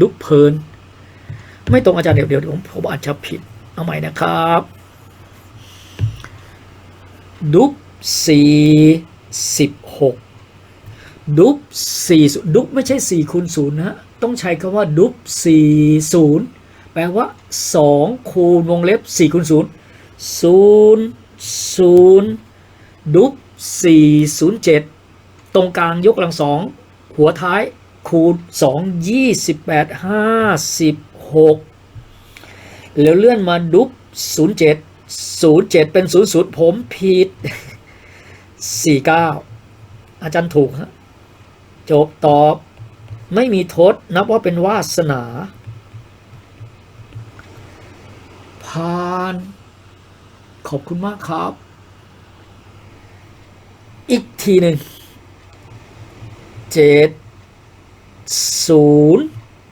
ดุ๊กเพลิน ไม่ตรงอาจารย์เดี๋ยวเดี๋ยวผมผมอาจจะผิด เอาใหม่นะครับ ดุ๊กสี่สิบหกดุ๊กสี่ดุ๊กไม่ใช่สี่คูณศูนย์นะต้องใช้คำว่าดุ๊กสี่ศูนย์แปลว่าสองคูณวงเล็บสี่คูณศูนย์ศูนย์ศูนย์ดุ๊กสี่ศูนย์เจ็ดตรงกลางยกกำลังสองหัวท้าย คูณสองยี่สิบแล้วเลื่อนมาดุ๊กศูนย์เป็นศูนย์ผมผิดสี่เก้าอาจารย์ถูกฮะจบตอบ ไม่มีโทษนับว่าเป็นวาสนาผ่านขอบคุณมากครับ อีกทีหนึ่งเจ็ด ศูนย์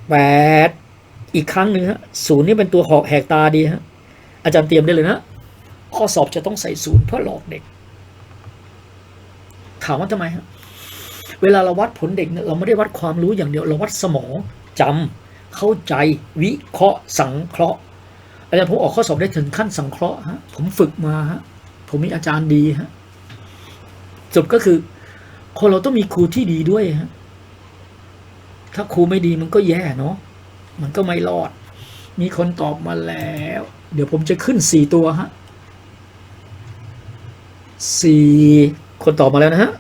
แปดอีกครั้งหนึ่งฮะศูนย์นี่เป็นตัวหอกแหกตาดีฮะอาจารย์เตรียมได้เลยนะข้อสอบจะต้องใส่ศูนย์เพื่อหลอกเด็ก ถามว่าทำไมฮะเวลาเราวัดผลเด็กเนี่ยเราไม่ได้วัดความรู้อย่างเดียวเราวัดสมองจำเข้าใจวิเคราะห์สังเคราะห์อาจารย์ผมออกข้อสอบได้ถึงขั้นสังเคราะห์ฮะผมฝึกมาฮะผมมีอาจารย์ดีฮะจบก็คือคนเราต้องมีครูที่ดีด้วยฮะ ถ้าครูไม่ดีมันก็แย่เนาะมันก็ไม่รอด มีคนตอบมาแล้ว เดี๋ยวผมจะขึ้นสี่ตัวฮะสี่คนตอบมาแล้วนะฮะ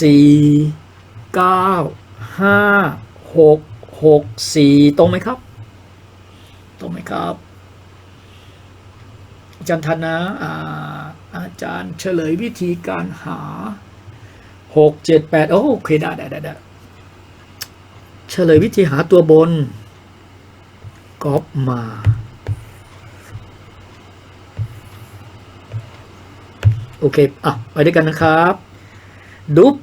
สี่เก้าห้าหกหกสี่ตรงไหมครับ ตรงไหมครับอาจารย์ธนาอ่าอาจารย์เฉลยวิธีการหาหกเจ็ดแปดโอเคได้ได้ได้ได้ เฉลยวิธีหาตัวบนก๊อปมา โอเค อะ ไปด้วยกันนะครับ ดุบ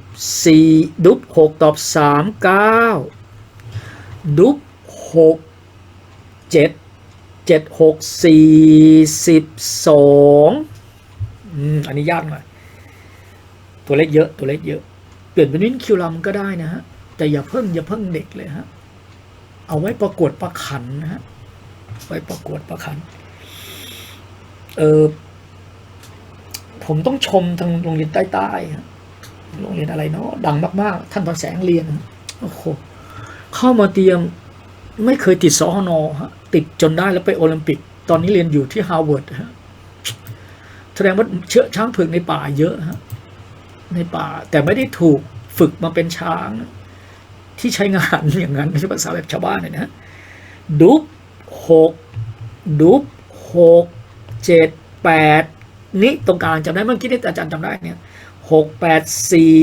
สี่ดุบหกตอบสามเก้าดุบหกเจ็ดเจ็ดหกสี่สิบสองอืม อันนี้ยากหน่อย ตัวเลขเยอะ ตัวเลขเยอะ เปลี่ยนเป็นวินคิวลัมก็ได้นะฮะ แต่อย่าเพิ่งอย่าเพิ่งเด็กเลยฮะ เอาไว้ประกวดประขันนะฮะไว้ประกวดประขัน เออผมต้องชมทางโรงเรียนใต้ๆฮะโรงเรียนอะไรเนาะดังมากๆ ท่านปรแสงเรียนโอ้โหเข้ามาเตรียมไม่เคยติดสอนอฮะติดจนได้แล้วไปโอลิมปิก ตอนนี้เรียนอยู่ที่ฮาร์วาร์ดฮะแสดงว่าเชื้อช้างเผือกในป่าเยอะฮะในป่า แต่ไม่ได้ถูกฝึกมาเป็นช้าง ที่ใช้งานอย่างนั้นไม่ใช่ภาษาแบบชาวบ้านเลยนะดุบหกดุบหกเจ็ดแปดนี่ตรงกลางจำได้เมื่อกี้ที่อาจารย์จำได้เนี่ยหกแปดสี่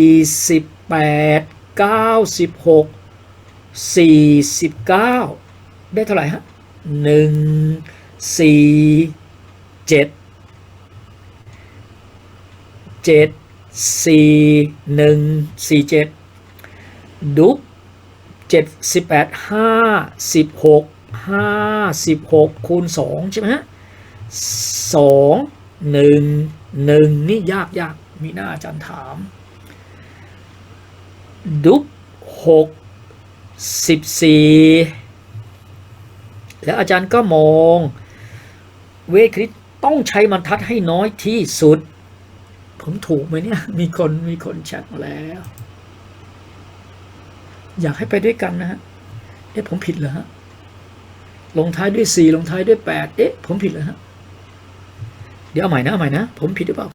สิบแปดเก้าสิบหกสี่สิบเก้าได้เท่าไหร่ฮะหนึ่งสี่เจ็ดเจ็ดสี่หนึ่งสี่เจ็ดดุบ เจ็ดสิบแปดห้าสิบหกห้าสิบหกคูณสองใช่ไหมฮะสองหนึ่งหนึ่งนี่ยากยากมีหน้าอาจารย์ถาม ดุบหกสิบสี่แล้วอาจารย์ก็มอง เวคริสต้องใช้บรรทัดให้น้อยที่สุด ผมถูกไหมเนี่ย มีคนมีคนแชทมาแล้ว อยากให้ไปด้วยกันนะฮะเอ๊ะผมผิดเหรอฮะลงท้ายด้วยสี่ลงท้ายด้วยแปดเอ๊ะผมผิดเหรอฮะเดี๋ยวเอาใหม่นะเอาใหม่นะ ผมผิดหรือเปล่า